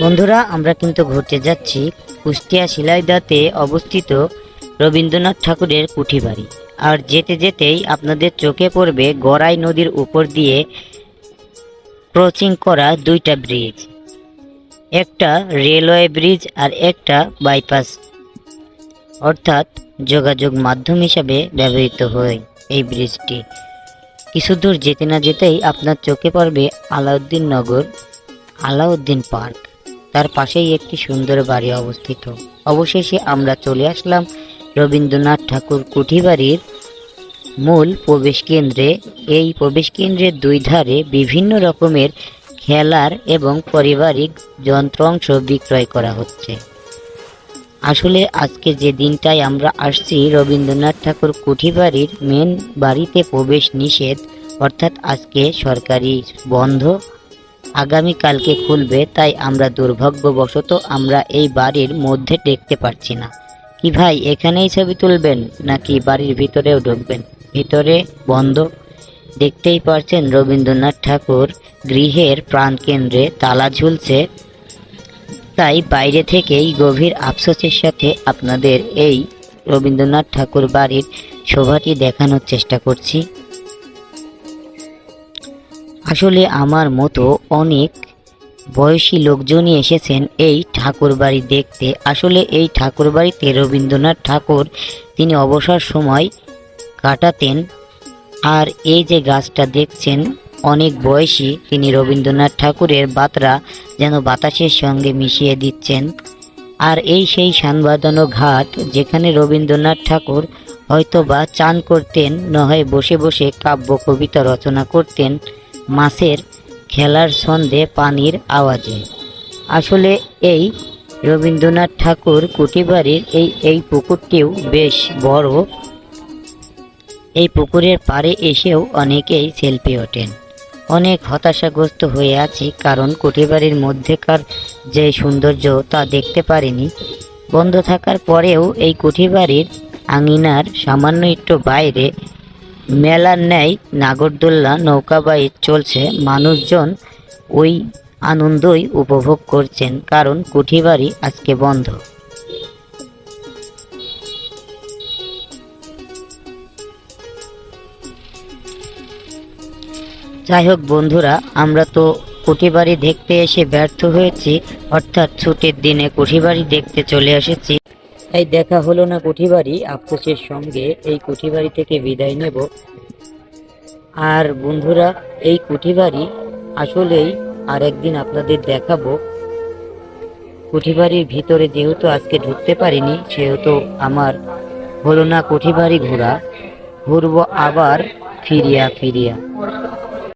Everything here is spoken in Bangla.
বন্ধুরা, আমরা কিন্তু ঘুরতে যাচ্ছি কুষ্টিয়া শিলাইদাতে অবস্থিত রবীন্দ্রনাথ ঠাকুরের কুঠি বাড়ি আর যেতে যেতেই আপনাদের চোখে পড়বে গড়াই নদীর উপর দিয়ে ক্রসিং করা দুইটা ব্রিজ। একটা রেলওয়ে ব্রিজ আর একটা বাইপাস। অর্থাৎ যোগাযোগ মাধ্যম হিসাবে ব্যবহৃত হয় এই ব্রিজটি। কিছু দূর যেতে না যেতেই আপনার চোখে পড়বে আলাউদ্দিন নগর, আলাউদ্দিন পার্ক। তার পাশেই একটি সুন্দর বাড়ি অবস্থিত। অবশেষে আমরা চলে আসলাম রবীন্দ্রনাথ ঠাকুর কুঠিবাড়ির মূল প্রবেশ কেন্দ্রে। এই প্রবেশ কেন্দ্রের দুই ধারে বিভিন্ন রকমের খেলার এবং পারিবারিক যন্ত্রাংশ বিক্রয় করা হচ্ছে। আসলে আজকে যে দিনটায় আমরা আসছি, রবীন্দ্রনাথ ঠাকুর কুঠিবাড়ির মেন বাড়িতে প্রবেশ নিষেধ, অর্থাৎ আজকে সরকারি বন্ধ। আগামীকালকে খুলবে, তাই আমরা দুর্ভাগ্যবশত আমরা এই বাড়ির মধ্যে দেখতে পাচ্ছি না। কি ভাই, এখানেই ছবি তুলবেন, নাকি বাড়ির ভিতরেও ঢুকবেন? ভিতরে বন্ধ। দেখতেই পারছেন রবীন্দ্রনাথ ঠাকুর গৃহের প্রাণকেন্দ্রে তালা ঝুলছে। তাই বাইরে থেকেই গভীর আফসোসের সাথে আপনাদের এই রবীন্দ্রনাথ ঠাকুর বাড়ির শোভাটি দেখানোর চেষ্টা করছি। আসলে আমার মতো অনেক বয়সী লোকজনই এসেছেন এই ঠাকুর বাড়ি দেখতে। আসলে এই ঠাকুর বাড়িতে রবীন্দ্রনাথ ঠাকুর তিনি অবসর সময় কাটাতেন। আর এই যে গাছটা দেখছেন, অনেক বয়সী তিনি রবীন্দ্রনাথ ঠাকুরের বাতরা যেন বাতাসের সঙ্গে মিশিয়ে দিচ্ছেন। আর এই সেই সানবাঁধানো ঘাট যেখানে রবীন্দ্রনাথ ঠাকুর হয়তো বা চান করতেন নয় বসে বসে কাব্য, কবিতা রচনা করতেন। মাছের খেলার ছন্দে পানির আওয়াজে। আসলে এই রবীন্দ্রনাথ ঠাকুর কুটিবাড়ির এই এই পুকুরটিও বেশ বড়। এই পুকুরের পাড়ে এসেও অনেকেই সেলফি ওঠেন। অনেক হতাশাগ্রস্ত হয়ে আছি কারণ কুঠিবাড়ির মধ্যেকার যে সৌন্দর্য তা দেখতে পারিনি। বন্ধ থাকার পরেও এই কুঠিবাড়ির আঙিনার সামান্য একটু বাইরে মেলার ন্যায় নাগরদোল্লা নৌকা বাইচ চলছে। মানুষজন ওই আনন্দই উপভোগ করছেন, কারণ কুঠিবাড়ি আজকে বন্ধ। যাই হোক বন্ধুরা, আমরা তো কুঠিবাড়ি দেখতে এসে ব্যর্থ হয়েছি, অর্থাৎ ছুটির দিনে কুঠিবাড়ি দেখতে চলে এসেছি। তাই দেখা হলো না কুঠিবাড়ি, আফসোসের সঙ্গে এই কুঠিবাড়ি থেকে বিদায় নেব। আর বন্ধুরা, এই কুঠিবাড়ি আসলেই আর একদিন আপনাদের দেখাবো। কুঠিবাড়ির ভিতরে যেহেতু আজকে ঢুকতে পারিনি, সেহেতু আমার হলো না কুঠিবাড়ি ঘোরা, ঘুরবো আবার ফিরিয়া ফিরিয়া।